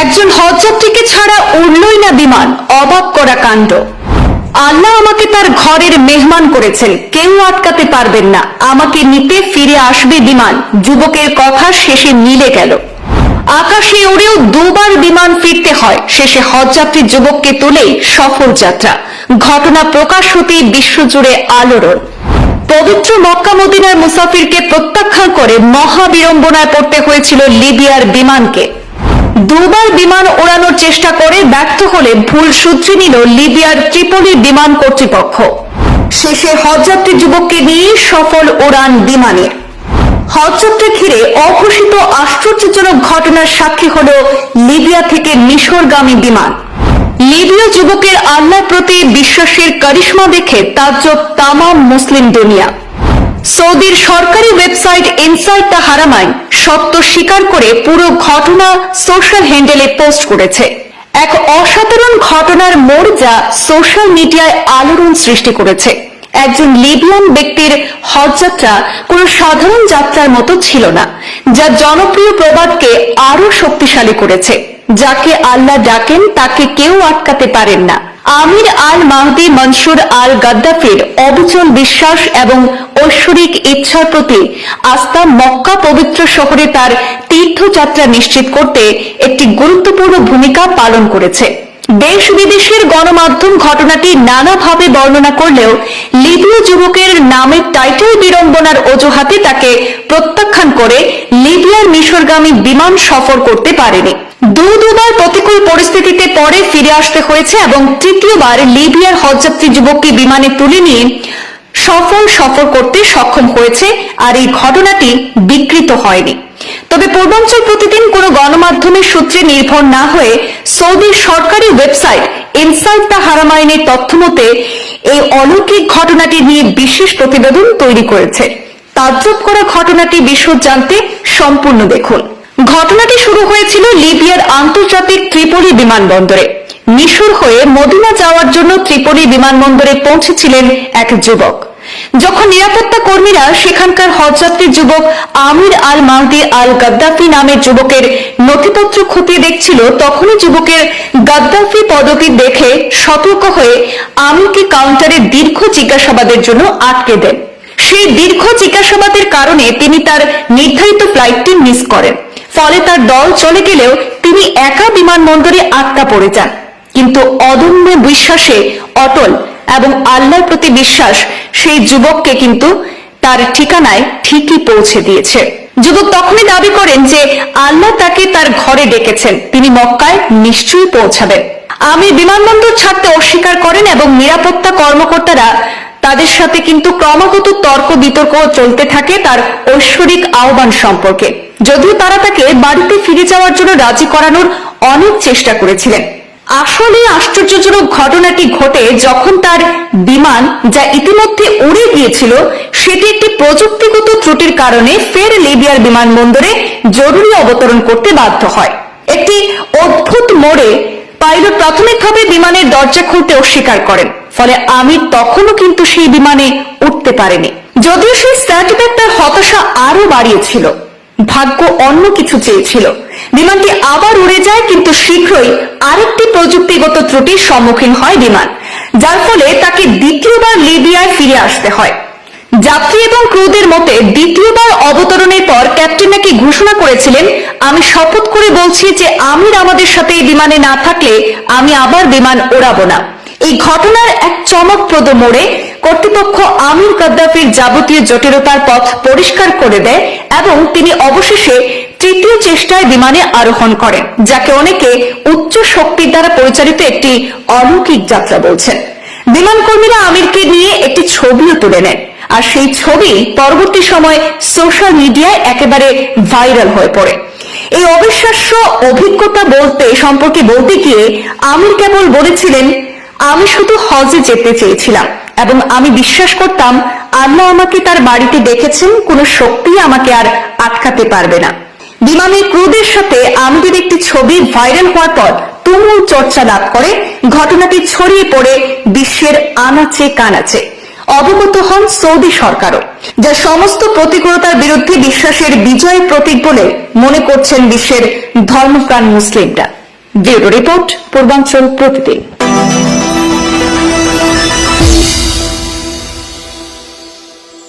একজন হজযাত্রীকে ছাড়া উড়লই না বিমান, অবাক করা কাণ্ড। আল্লাহ আমাকে তার ঘরের মেহমান করেছেন, কেউ আটকাতে পারবেন না। আমাকে নিতে ফিরে আসবে বিমান, যুবকের কথা শেষে মিলে গেল। আকাশে উড়েও দুবার বিমান ফিরতে হয়, শেষে হজযাত্রী যুবককে তুলেই সফল যাত্রা। ঘটনা প্রকাশ হতেই বিশ্বজুড়ে আলোড়ন। পবিত্র মক্কা মদিনার মুসাফিরকে প্রত্যাখ্যান করে মহাবিড়ম্বনায় পড়তে হয়েছিল লিবিয়ার বিমানকে। দুবার বিমান ওড়ানোর চেষ্টা করে ব্যর্থ হলে ভুল সূত্রে নিল লিবিয়ার ত্রিপলি বিমান কর্তৃপক্ষ। শেষে হজযাত্রী যুবককে নিয়ে সফল উড়ান বিমানের হজযাত্রা ঘিরে অঘোষিত আশ্চর্যজনক ঘটনার সাক্ষী হল লিবিয়া থেকে মিশরগামী বিমান। লিবীয় যুবকের আল্লাহর প্রতি বিশ্বাসের কারিশমা দেখে তাজ্জব তামাম মুসলিম দুনিয়া। সৌদির সরকারি ওয়েবসাইট ইনসাইট দ্য হারামাইন সত্য স্বীকার করে পুরো ঘটনা সোশ্যাল হ্যান্ডেলে পোস্ট করেছে। এক অসাধারণ ঘটনার মোড় যা সোশ্যাল মিডিয়ায় আলোড়ন সৃষ্টি করেছে। একজন লিবিয়ান ব্যক্তির হজযাত্রা কোনো সাধারণ যাত্রার মতো ছিল না, যা জনপ্রিয় প্রবাদকে আরও শক্তিশালী করেছে, যাকে আল্লাহ ডাকেন তাকে কেউ আটকাতে পারেন না। আমির আল মাহদি মনসুর আল গাদ্দাফির অবিচল বিশ্বাস এবং ঐশ্বরিক ইচ্ছার প্রতি আস্থা মক্কা পবিত্র শহরে তার তীর্থযাত্রা নিশ্চিত করতে একটি গুরুত্বপূর্ণ ভূমিকা পালন করেছে। দেশ বিদেশের গণমাধ্যম ঘটনাটি নানাভাবে বর্ণনা করলেও লিবীয় যুবকের নামের টাইটেল বিড়ম্বনার অজুহাতে তাকে প্রত্যাখ্যান করে লিবিয়ার মিশরগামী বিমান সফর করতে পারেনি। দু দুবার প্রতিকূল পরিস্থিতিতে পরে ফিরে আসতে হয়েছে এবং তৃতীয়বার লিবিয়ার হজযাত্রী যুবককে বিমানে তুলে নিয়ে সফল সফর করতে সক্ষম হয়েছে আর এই ঘটনাটি বিকৃত হয়নি। তবে পূর্বাঞ্চল প্রতিদিন কোনো গণমাধ্যমের সূত্রে নির্ভর না হয়ে সৌদির সরকারি ওয়েবসাইট ইনসাইট দ্য হারামাইনের তথ্য মতে এই অলৌকিক ঘটনাটি নিয়ে বিশেষ প্রতিবেদন তৈরি করেছে। তাজ্জব করা ঘটনাটি বিশদ জানতে সম্পূর্ণ দেখুন। ঘটনাটি শুরু হয়েছিল লিবিয়ার আন্তর্জাতিক ত্রিপলি বিমানবন্দরে। মিশর হয়ে মদিনা যাওয়ার জন্য ত্রিপলি বিমানবন্দরে পৌঁছেছিলেন এক যুবক। যখন নিরাপত্তা কর্মীরা সেখানকার হজযাত্রী যুবক আমির আল মাহদি আল গাদ্দাফি নামের যুবকের নথিপত্র খতিয়ে দেখছিল, তখনই যুবকের গাদ্দাফি পদবি দেখে সতর্ক হয়ে আমিরকে কাউন্টারে দীর্ঘ জিজ্ঞাসাবাদের জন্য আটকে দেন। সেই দীর্ঘ জিজ্ঞাসাবাদের কারণে তিনি তার নির্ধারিত ফ্লাইটটি মিস করেন। ফলে তার দল চলে গেলেও তিনি একা বিমানবন্দরে আটকা পড়ে যান। কিন্তু অদম্য বিশ্বাসে অটল এবং আল্লাহর প্রতি বিশ্বাস সেই যুবককে কিন্তু তার ঠিকানায় ঠিকই পৌঁছে দিয়েছে। যুবক তখনই দাবি করেন যে আল্লাহ তাকে তার ঘরে ডেকেছেন। তিনি মক্কায় নিশ্চয়ই পৌঁছাবেন। আমি বিমানবন্দর ছাড়তে অস্বীকার করেন এবং নিরাপত্তা কর্মকর্তারা তাদের সাথে কিন্তু ক্রমাগত তর্ক বিতর্ক চলতে থাকে তার ঐশ্বরিক আহ্বান সম্পর্কে। যদিও তারা তাকে বাড়িতে ফিরে যাওয়ার জন্য রাজি করানোর অনেক চেষ্টা করেছিলেন। আসলে আশ্চর্যজনক ঘটনাটি ঘটে যখন তার বিমান যা ইতিমধ্যে উড়ে গিয়েছিল, সেটি একটি প্রযুক্তিগত ত্রুটির কারণে ফের লিবিয়ার বিমানবন্দরে জরুরি অবতরণ করতে বাধ্য হয়। একটি অদ্ভুত মোড়ে পাইলট প্রাথমিকভাবে বিমানের দরজা খুলতে অস্বীকার করেন, ফলে আমির তখনও কিন্তু সেই বিমানে উঠতে পারেনি। যদিও সেই স্ট্যাটিব্যাক তার হতাশা আরও বাড়িয়েছিল। ভাগ্য অন্য কিছু চেয়েছিল। বিমানটি আবার উড়ে যায়, কিন্তু শীঘ্রই আরেকটি প্রযুক্তিগত ত্রুটির সম্মুখীন হয় বিমান, যার ফলে তাকে দ্বিতীয়বার লিবিয়ায় ফিরে আসতে হয়। যাত্রী এবং ক্রুদের মতে, দ্বিতীয়বার অবতরণের পর ক্যাপ্টেন নাকি ঘোষণা করেছিলেন, আমি শপথ করে বলছি যে আমির আমাদের সাথে এই বিমানে না থাকলে আমি আবার বিমান ওড়াবো না। এই ঘটনার এক চমকপ্রদ মোড়ে কর্তৃপক্ষ আমির গাদ্দাফির যাবতীয় জটিলতার পথ পরিষ্কার করে দেয় এবং তিনি অবশেষে তৃতীয় চেষ্টায় বিমানে আরোহণ করেন, যাকে অনেকে উচ্চ শক্তির দ্বারা পরিচালিত একটি অলৌকিক যাত্রা বলছেন। বিমান কর্মীরা আমিরকে নিয়ে একটি ছবিও তুলে নেন, আর সেই ছবি পরবর্তী সময় সোশ্যাল মিডিয়ায় একেবারে ভাইরাল হয়ে পড়ে। এই অবিশ্বাস্য অভিজ্ঞতা বলতে, সম্পর্কে বলতে গিয়ে আমির কেবল বলেছিলেন আমি শুধু হজে যেতে চেয়েছিলাম এবং আমি বিশ্বাস করতাম আল্লাহ আমাকে তার বাড়িতে ডেকেছেন কোনো শক্তি আমাকে আর আটকাতে পারবে না। বিমানের ক্রুদের সাথে আমিরের একটি ছবি ভাইরাল হওয়ার পর তুমুল চর্চা লাভ করে, ঘটনাটি ছড়িয়ে পড়ে বিশ্বের আনাচে কানাচে। অবগত হন সৌদি সরকারও, যা সমস্ত প্রতিকূলতার বিরুদ্ধে বিশ্বাসের বিজয় প্রতীক বলে মনে করছেন বিশ্বের ধর্মপ্রাণ মুসলিমরা। ব্যুরো রিপোর্ট, পূর্বাঞ্চল প্রতিদিন।